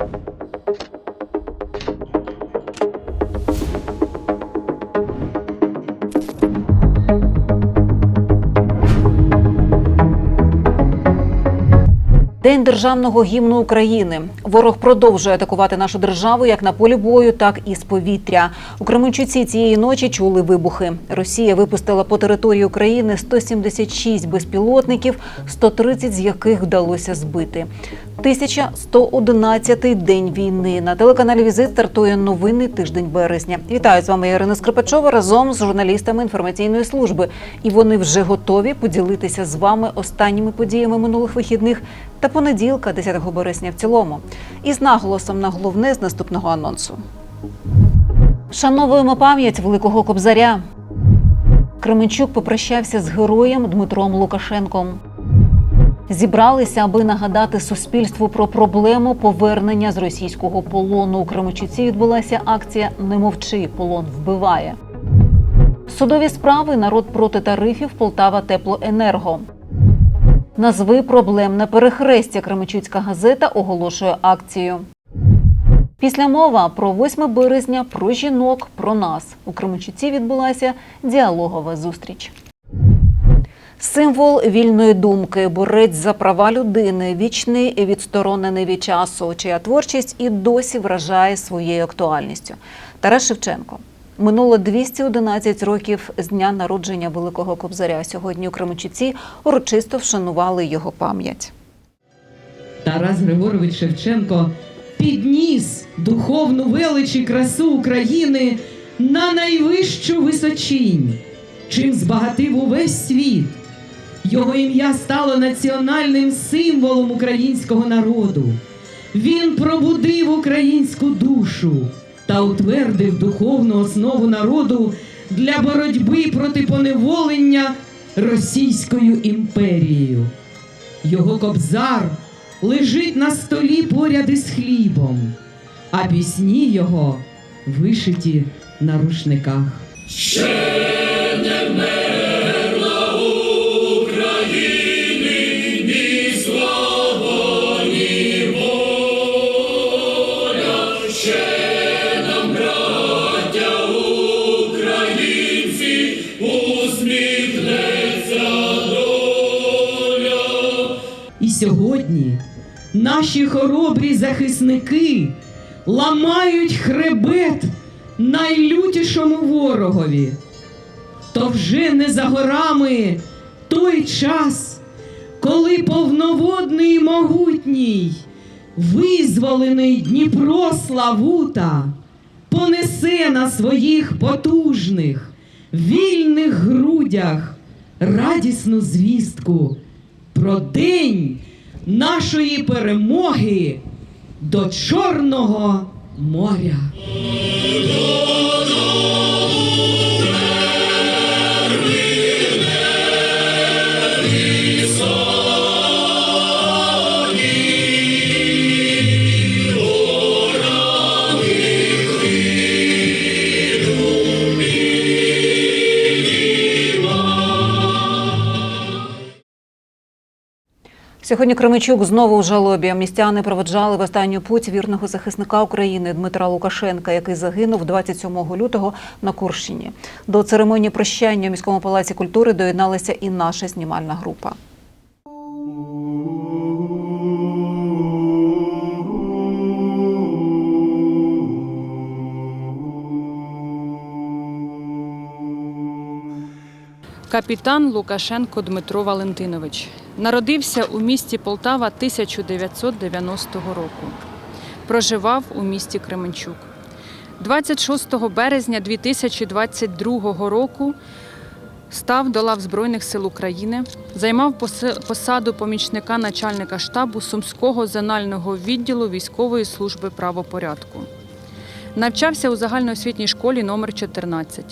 you День державного гімну України. Ворог продовжує атакувати нашу державу як на полі бою, так і з повітря. У Кременчуці цієї ночі чули вибухи. Росія випустила по території України 176 безпілотників, 130 з яких вдалося збити. 1111-й день війни. На телеканалі Візит стартує новинний тиждень березня. Вітаю з вами Ірина Скрипачова разом з журналістами інформаційної служби. І вони вже готові поділитися з вами останніми подіями минулих вихідних та понеділка, 10 березня в цілому. І з наголосом на головне з наступного анонсу. Шановуємо пам'ять великого кобзаря. Кременчук попрощався з героєм Дмитром Лукашенком. Зібралися, аби нагадати суспільству про проблему повернення з російського полону. У Кременчуці відбулася акція Не мовчи, полон вбиває. Судові справи народ проти тарифів Полтава Теплоенерго. Назви проблемне перехрестя. Кременчуцька газета оголошує акцію. Після мова про 8 березня, про жінок, про нас. У Кременчуці відбулася діалогова зустріч. Символ вільної думки, борець за права людини, вічний і відсторонений від часу, чия творчість і досі вражає своєю актуальністю. Тарас Шевченко. Минуло 211 років з дня народження Великого Кобзаря. Сьогодні у Кременчуці урочисто вшанували його пам'ять. Тарас Григорович Шевченко підніс духовну велич і красу України на найвищу височинь, чим збагатив увесь світ. Його ім'я стало національним символом українського народу. Він пробудив українську душу та утвердив духовну основу народу для боротьби проти поневолення Російською імперією. Його кобзар лежить на столі поряд із хлібом, а пісні його вишиті на рушниках. І наші хоробрі захисники ламають хребет найлютішому ворогові. То вже не за горами той час, коли повноводний і могутній, визволений Дніпро Славута, понесе на своїх потужних, вільних грудях радісну звістку про день нашої перемоги до Чорного моря. Сьогодні Кременчук знову у жалобі. Містяни проведжали в останню путь вірного захисника України Дмитра Лукашенка, який загинув 27 лютого на Курщині. До церемонії прощання у міському палаці культури доєдналася і наша знімальна група. Капітан Лукашенко Дмитро Валентинович народився у місті Полтава 1990 року. Проживав у місті Кременчук. 26 березня 2022 року став до лав Збройних сил України, займав посаду помічника начальника штабу Сумського зонального відділу військової служби правопорядку. Навчався у загальноосвітній школі номер 14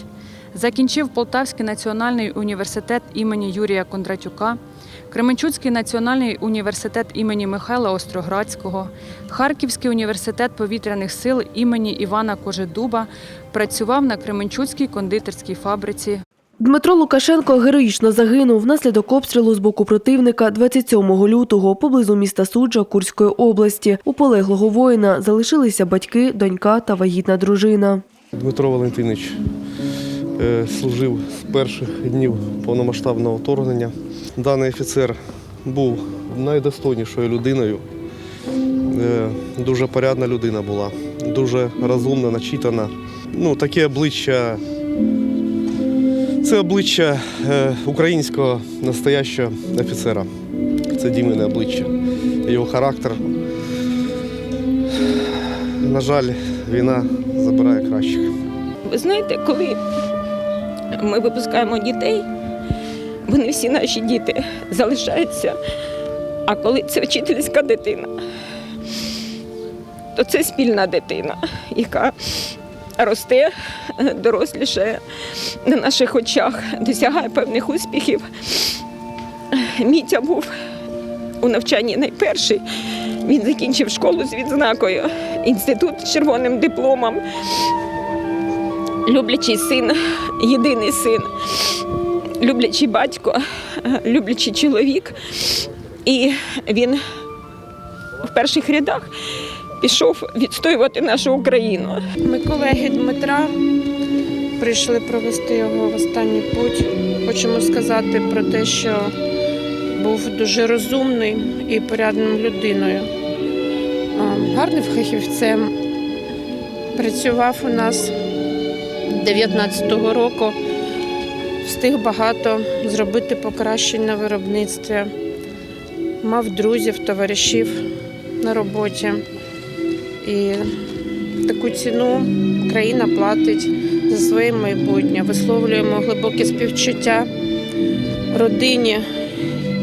Закінчив Полтавський національний університет імені Юрія Кондратюка, Кременчуцький національний університет імені Михайла Остроградського, Харківський університет повітряних сил імені Івана Кожедуба, працював на Кременчуцькій кондитерській фабриці. Дмитро Лукашенко героїчно загинув внаслідок обстрілу з боку противника 27 лютого поблизу міста Суджа Курської області. У полеглого воїна залишилися батьки, донька та вагітна дружина. Дмитро Валентинович е, служив з перших днів повномасштабного вторгнення. Даний офіцер був найдостойнішою людиною. Е, Дуже порядна людина була, дуже розумна, начитана. Ну, таке обличчя. Це обличчя е, українського настоящого офіцера. Це Дімине обличчя, його характер. На жаль, війна забирає кращих. Ви знаєте, коли ми випускаємо дітей, вони всі наші діти залишаються. А коли це вчительська дитина, то це спільна дитина, яка росте, дорослішає на наших очах, досягає певних успіхів. Мітя був у навчанні найперший. Він закінчив школу з відзнакою, інститут з червоним дипломом люблячий син, єдиний син, люблячий батько, люблячий чоловік. І він в перших рядах пішов відстоювати нашу Україну. Ми колеги Дмитра прийшли провести його в останній путь. Хочемо сказати про те, що був дуже розумний і порядним людиною, гарним фахівцем. Працював у нас 19-го року, встиг багато зробити покращень на виробництві, мав друзів, товаришів на роботі. І таку ціну країна платить за своє майбутнє. Висловлюємо глибоке співчуття родині,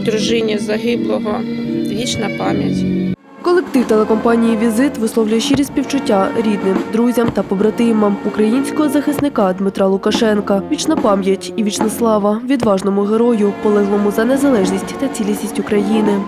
дружині загиблого. Вічна пам'ять. Колектив телекомпанії Візит висловлює щирі співчуття рідним, друзям та побратимам українського захисника Дмитра Лукашенка. Вічна пам'ять і вічна слава відважному герою, полеглому за незалежність та цілісність України.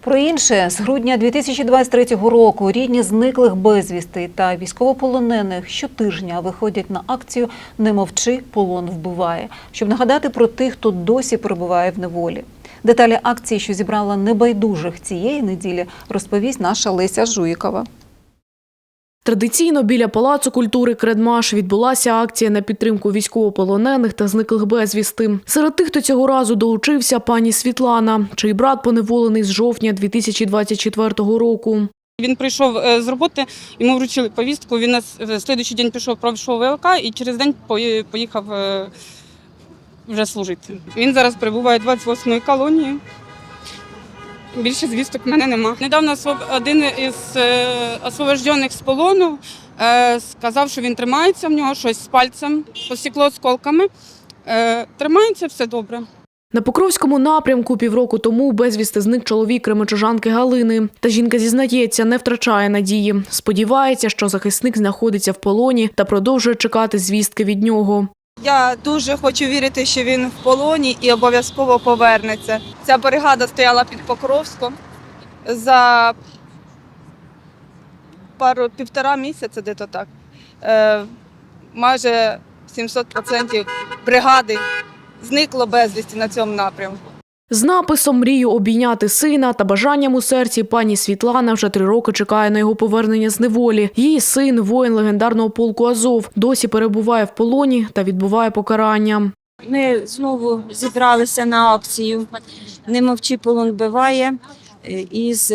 Про інше з грудня 2023 року рідні зниклих безвісти та військовополонених щотижня виходять на акцію Не мовчи, полон вбиває, щоб нагадати про тих, хто досі перебуває в неволі. Деталі акції, що зібрала небайдужих цієї неділі, розповість наша Леся Жуїкова. Традиційно біля Палацу культури Кредмаш відбулася акція на підтримку військовополонених та зниклих безвісти. Серед тих, хто цього разу долучився, пані Світлана, чий брат поневолений з жовтня 2024 року. Він прийшов е, з роботи, йому вручили повістку. Він на с- слідуючий день пішов, пройшов ВЛК і через день поїхав е, вже служити. Він зараз перебуває 28-ї колонії. Більше звісток в мене нема. Недавно один із е, освобождених з полону е, сказав, що він тримається в нього щось з пальцем, посікло осколками. Е, Тримається, все добре. На Покровському напрямку півроку тому безвісти зник чоловік кремечужанки Галини. Та жінка зізнається, не втрачає надії. Сподівається, що захисник знаходиться в полоні та продовжує чекати звістки від нього. Я дуже хочу вірити, що він в полоні і обов'язково повернеться. Ця бригада стояла під Покровськом за пару півтора місяця, де то так. Е, майже 700% бригади зникло безвісті на цьому напрямку. З написом Мрію обійняти сина та бажанням у серці пані Світлана вже три роки чекає на його повернення з неволі. Її син, воїн легендарного полку Азов, досі перебуває в полоні та відбуває покарання. Ми знову зібралися на акцію Не мовчи полон вбиває е, із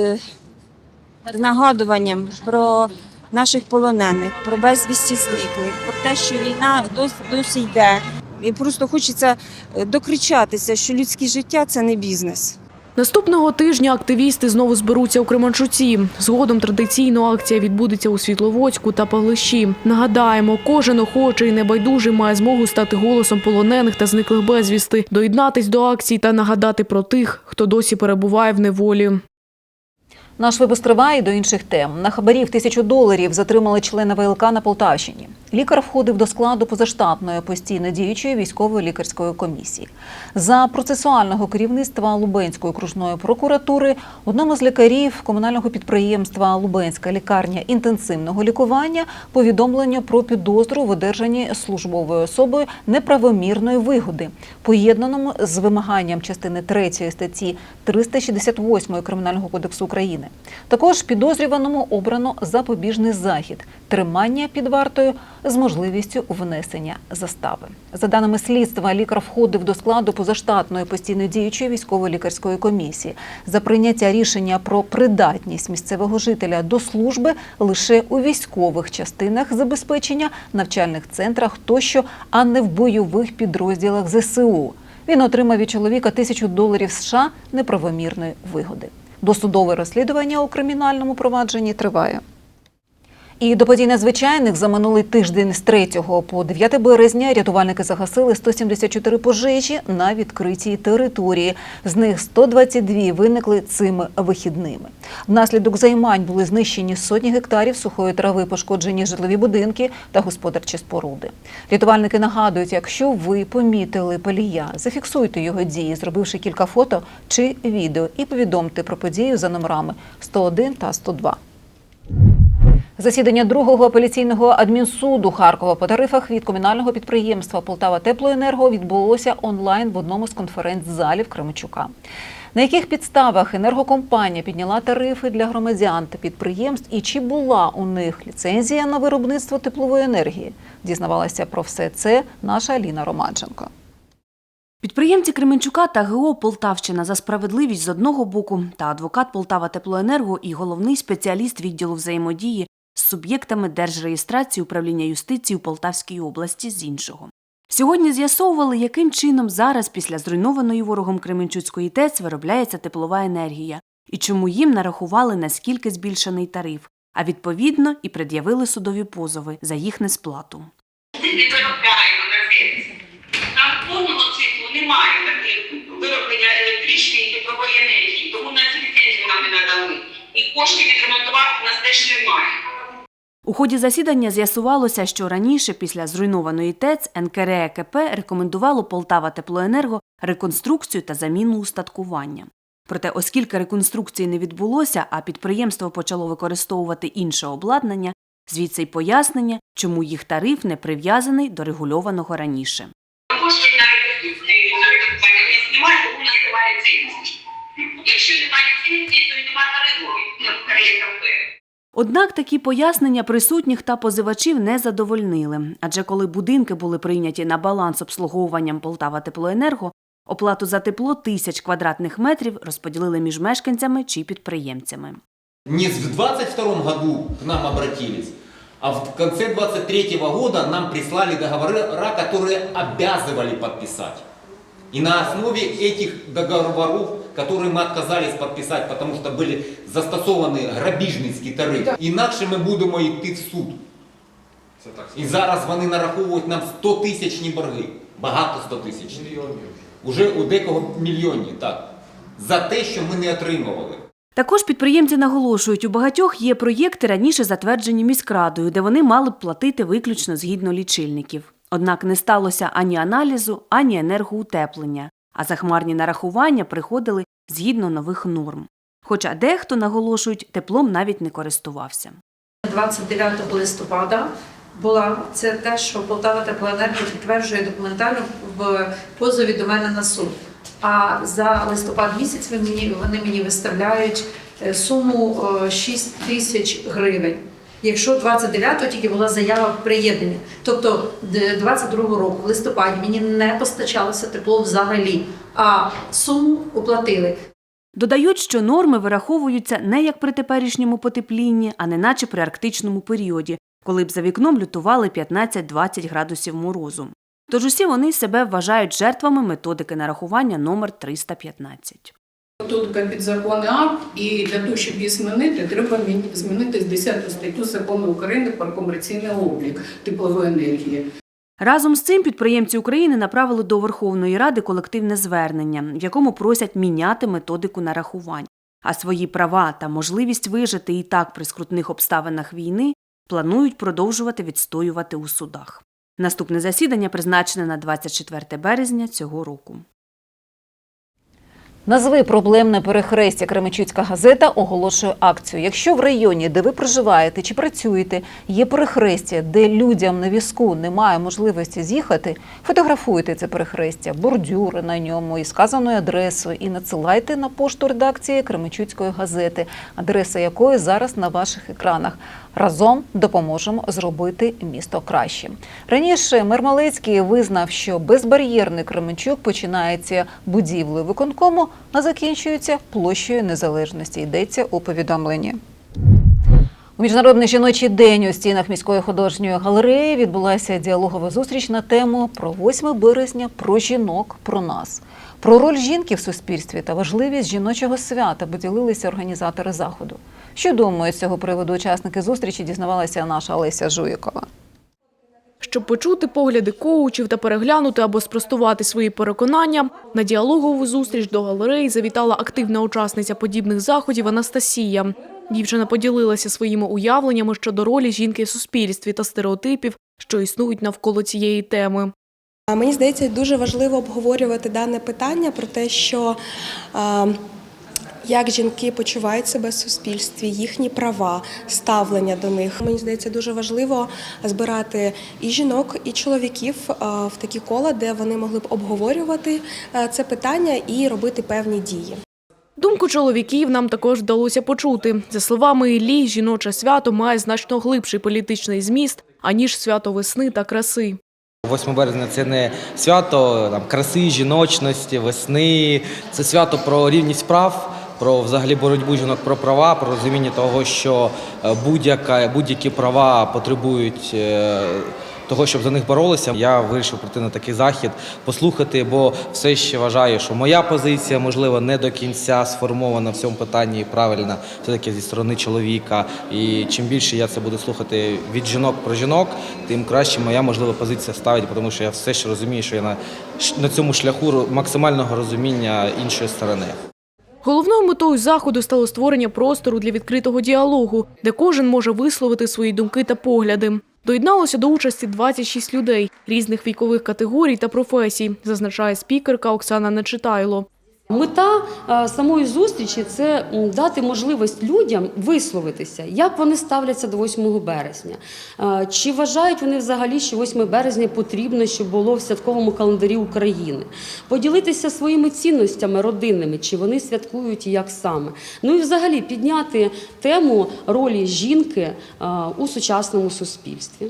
нагадуванням про наших полонених, про безвісті зниклих, про те, що війна досі йде. І просто хочеться е, докричатися, що людське життя це не бізнес. Наступного тижня активісти знову зберуться у Кременчуці. Згодом традиційно акція відбудеться у Світловодську та Павлищі. Нагадаємо, кожен охочий і небайдужий має змогу стати голосом полонених та зниклих безвісти, доєднатись до акції та нагадати про тих, хто досі перебуває в неволі. Наш випуск триває до інших тем. На хабарів тисячу доларів затримали члена ВЛК на Полтавщині. Лікар входив до складу позаштатної постійно діючої військової лікарської комісії. За процесуального керівництва Лубенської окружної прокуратури одному з лікарів комунального підприємства Лубенська лікарня інтенсивного лікування повідомлення про підозру в одержанні службовою особою неправомірної вигоди, поєднаному з вимаганням частини 3 статті 368 Кримінального кодексу України. Також підозрюваному обрано запобіжний захід тримання під вартою з можливістю внесення застави. За даними слідства, лікар входив до складу позаштатної постійно діючої військово-лікарської комісії за прийняття рішення про придатність місцевого жителя до служби лише у військових частинах забезпечення, навчальних центрах тощо, а не в бойових підрозділах ЗСУ. Він отримав від чоловіка тисячу доларів США неправомірної вигоди. Досудове розслідування у кримінальному провадженні триває. І до подій надзвичайних за минулий тиждень з 3 по 9 березня рятувальники загасили 174 пожежі на відкритій території. З них 122 виникли цими вихідними. Внаслідок займань були знищені сотні гектарів сухої трави, пошкоджені житлові будинки та господарчі споруди. Рятувальники нагадують, якщо ви помітили палія, зафіксуйте його дії, зробивши кілька фото чи відео, і повідомте про подію за номерами 101 та 102. Засідання другого апеляційного адмінсуду Харкова по тарифах від комунального підприємства Полтава Теплоенерго відбулося онлайн в одному з конференц-залів Кременчука. На яких підставах енергокомпанія підняла тарифи для громадян та підприємств і чи була у них ліцензія на виробництво теплової енергії? Дізнавалася про все це наша Аліна Романченко. Підприємці Кременчука та ГО Полтавщина за справедливість з одного боку та адвокат Полтава Теплоенерго і головний спеціаліст відділу взаємодії суб'єктами держреєстрації управління юстиції у Полтавській області з іншого. Сьогодні з'ясовували, яким чином зараз після зруйнованої ворогом Кременчуцької ТЕЦ виробляється теплова енергія і чому їм нарахували наскільки збільшений тариф, а відповідно і пред'явили судові позови за їх несплату. Там повного циклу немає таких вироблення електричної і теплової енергії, тому на ці нам не надали. І коштів відремонтувати нас теж немає. У ході засідання з'ясувалося, що раніше, після зруйнованої ТЕЦ, НКРЕКП рекомендувало Полтава Теплоенерго реконструкцію та заміну устаткування. Проте, оскільки реконструкції не відбулося, а підприємство почало використовувати інше обладнання, звідси й пояснення, чому їх тариф не прив'язаний до регульованого раніше. Якщо немає ліцензії, то й немає тарифу. Однак такі пояснення присутніх та позивачів не задовольнили, адже коли будинки були прийняті на баланс обслуговуванням Полтава Теплоенерго, оплату за тепло тисяч квадратних метрів розподілили між мешканцями чи підприємцями. Не в 22 году к нам обратились, а в конце 23 года нам прислали договора, которые обязывали подписать. И на основе этих договоров, которые мы отказались подписать, потому что были застосовані грабіжницькі тарифи, інакше ми будемо йти в суд. І зараз вони нараховують нам 100 тисячні борги. Багато 100 тисяч. Уже у декого мільйонні, так. За те, що ми не отримували. Також підприємці наголошують, у багатьох є проєкти, раніше затверджені міськрадою, де вони мали б платити виключно згідно лічильників. Однак не сталося ані аналізу, ані енергоутеплення, а захмарні нарахування приходили згідно нових норм. Хоча дехто, наголошують, теплом навіть не користувався. 29 листопада була це те, що Полтава Теплоенерго підтверджує документально в позові до мене на суд. А за листопад місяць вони мені, виставляють е, суму е, 6 тисяч гривень. Якщо 29-го тільки була заява приєднання. Тобто д- 22-го року, в листопаді, мені не постачалося тепло взагалі, а суму оплатили. Додають, що норми вираховуються не як при теперішньому потеплінні, а не наче при арктичному періоді, коли б за вікном лютували 15-20 градусів морозу. Тож усі вони себе вважають жертвами методики нарахування номер 315. Тут підзаконний акт, і для того, щоб її змінити, треба змінити з 10 статтю закону України про комерційний облік теплової енергії. Разом з цим підприємці України направили до Верховної Ради колективне звернення, в якому просять міняти методику нарахувань. а свої права та можливість вижити і так при скрутних обставинах війни планують продовжувати відстоювати у судах. Наступне засідання призначене на 24 березня цього року. Назви проблемне перехрестя Кременчуцька газета оголошує акцію. Якщо в районі, де ви проживаєте чи працюєте, є перехрестя, де людям на візку немає можливості з'їхати, фотографуйте це перехрестя, бордюри на ньому із сказаною адресою і надсилайте на пошту редакції Кременчуцької газети, адреса якої зараз на ваших екранах. Разом допоможемо зробити місто кращим. Раніше Мер Малецький визнав, що безбар'єрний Кременчук починається будівлею виконкому, а закінчується площею незалежності. Йдеться у повідомленні. У міжнародний жіночий день у стінах міської художньої галереї відбулася діалогова зустріч на тему про 8 березня, про жінок, про нас. Про роль жінки в суспільстві та важливість жіночого свята поділилися організатори заходу. Що думають з цього приводу учасники зустрічі, дізнавалася наша Олеся Жуєкова. Щоб почути погляди коучів та переглянути або спростувати свої переконання, на діалогову зустріч до галереї завітала активна учасниця подібних заходів Анастасія. Дівчина поділилася своїми уявленнями щодо ролі жінки в суспільстві та стереотипів, що існують навколо цієї теми. Мені здається, дуже важливо обговорювати дане питання про те, що е, як жінки почувають себе в суспільстві, їхні права, ставлення до них. Мені здається, дуже важливо збирати і жінок, і чоловіків е, в такі кола, де вони могли б обговорювати е, це питання і робити певні дії. Думку чоловіків нам також вдалося почути. За словами Іллі, жіноче свято має значно глибший політичний зміст, аніж свято весни та краси. 8 березня це не свято там, краси, жіночності, весни. Це свято про рівність прав, про взагалі боротьбу жінок про права, про розуміння того, що е, будь-яка, будь-які права потребують е, того, щоб за них боролися. Я вирішив прийти на такий захід, послухати, бо все ще вважаю, що моя позиція, можливо, не до кінця сформована в цьому питанні і правильна, все-таки зі сторони чоловіка. І чим більше я це буду слухати від жінок про жінок, тим краще моя можлива позиція ставить, тому що я все ще розумію, що я на, на цьому шляху максимального розуміння іншої сторони. Головною метою заходу стало створення простору для відкритого діалогу, де кожен може висловити свої думки та погляди. Доєдналося до участі 26 людей різних вікових категорій та професій, зазначає спікерка Оксана Нечитайло. Мета е, самої зустрічі це дати можливість людям висловитися, як вони ставляться до 8 березня. Е, Чи вважають вони взагалі, що 8 березня потрібно, щоб було в святковому календарі України? Поділитися своїми цінностями родинними, чи вони святкують і як саме. Ну і взагалі підняти тему ролі жінки е, у сучасному суспільстві.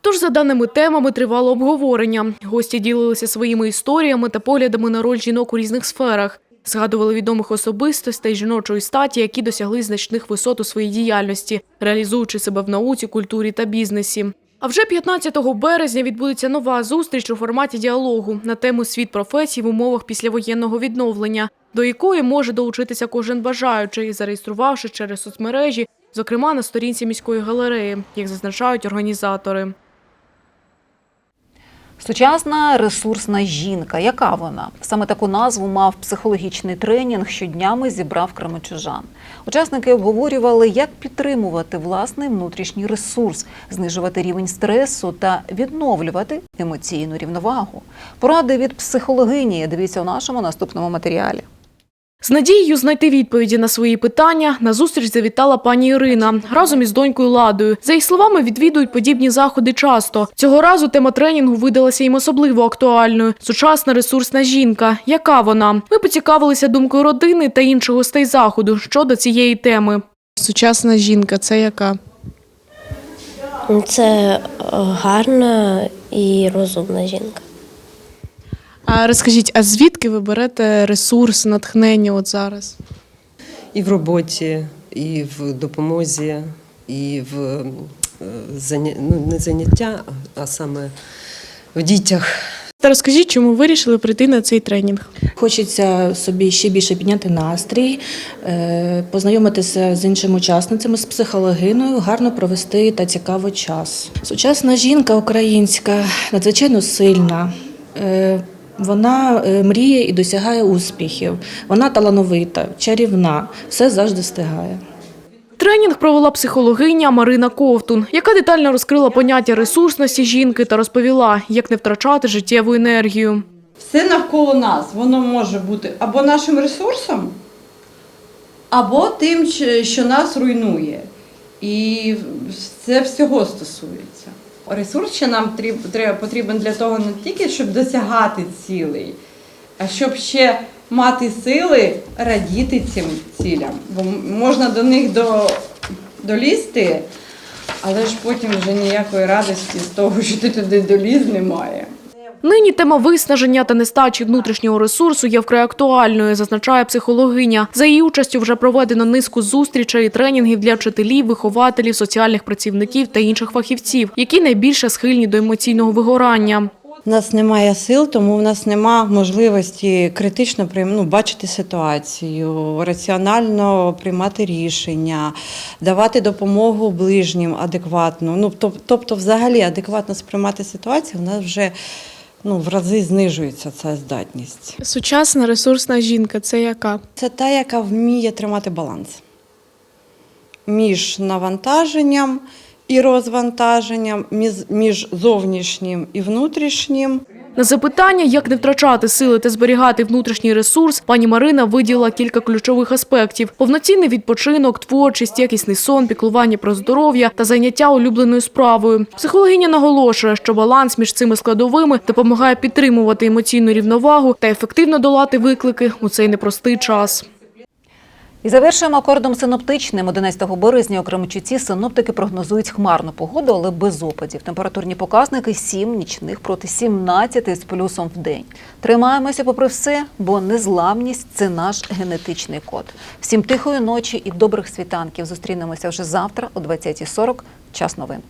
Тож, за даними темами, тривало обговорення. Гості ділилися своїми історіями та поглядами на роль жінок у різних сферах. Згадували відомих особистостей жіночої статі, які досягли значних висот у своїй діяльності, реалізуючи себе в науці, культурі та бізнесі. А вже 15 березня відбудеться нова зустріч у форматі діалогу на тему світ професій в умовах післявоєнного відновлення, до якої може долучитися кожен бажаючий, зареєструвавши через соцмережі, зокрема на сторінці міської галереї, як зазначають організатори. Сучасна ресурсна жінка. Яка вона? Саме таку назву мав психологічний тренінг, що днями зібрав кремечужан. Учасники обговорювали, як підтримувати власний внутрішній ресурс, знижувати рівень стресу та відновлювати емоційну рівновагу. Поради від психологині дивіться у нашому наступному матеріалі. З надією знайти відповіді на свої питання на зустріч завітала пані Ірина разом із донькою Ладою. За їх словами, відвідують подібні заходи часто. Цього разу тема тренінгу видалася їм особливо актуальною. Сучасна ресурсна жінка. Яка вона? Ми поцікавилися думкою родини та інших гостей заходу щодо цієї теми. Сучасна жінка це яка? Це е, гарна і розумна жінка. А розкажіть, а звідки ви берете ресурс, натхнення от зараз? І в роботі, і в допомозі, і в е, ну, не заняття, а саме в дітях. Та розкажіть, чому вирішили прийти на цей тренінг? Хочеться собі ще більше підняти настрій, е, познайомитися з іншими учасницями, з психологиною, гарно провести та цікаво час. Сучасна жінка українська надзвичайно сильна. Вона е, мріє і досягає успіхів. Вона талановита, чарівна, все завжди встигає. Тренінг провела психологиня Марина Ковтун, яка детально розкрила поняття ресурсності жінки та розповіла, як не втрачати життєву енергію. все навколо нас, воно може бути або нашим ресурсом, або тим, що- що нас руйнує. І це всього стосується. Ресурс ще нам потрібен для того не тільки, щоб досягати цілей, а щоб ще мати сили радіти цим цілям. Бо можна до них до, долізти, але ж потім вже ніякої радості з того, що ти туди доліз, немає. Нині тема виснаження та нестачі внутрішнього ресурсу є вкрай актуальною, зазначає психологиня. За її участю вже проведено низку зустрічей і тренінгів для вчителів, вихователів, соціальних працівників та інших фахівців, які найбільше схильні до емоційного вигорання. У нас немає сил, тому в нас немає можливості критично ну, бачити ситуацію, раціонально приймати рішення, давати допомогу ближнім адекватно. Ну, тоб- тобто, взагалі адекватно сприймати ситуацію, у нас вже ну, в рази знижується ця здатність. Сучасна ресурсна жінка це яка? Це та, яка вміє тримати баланс між навантаженням і розвантаженням, між- зовнішнім і внутрішнім. На запитання, як не втрачати сили та зберігати внутрішній ресурс, пані Марина виділила кілька ключових аспектів: повноцінний відпочинок, творчість, якісний сон, піклування про здоров'я та заняття улюбленою справою. Психологиня наголошує, що баланс між цими складовими допомагає підтримувати емоційну рівновагу та ефективно долати виклики у цей непростий час. І завершуємо акордом синоптичним. 11 березня у Кременчуці синоптики прогнозують хмарну погоду, але без опадів. Температурні показники 7 нічних проти 17 з плюсом в день. Тримаємося попри все, бо незламність це наш генетичний код. Всім тихої ночі і добрих світанків. Зустрінемося вже завтра о 20.40. Час новин.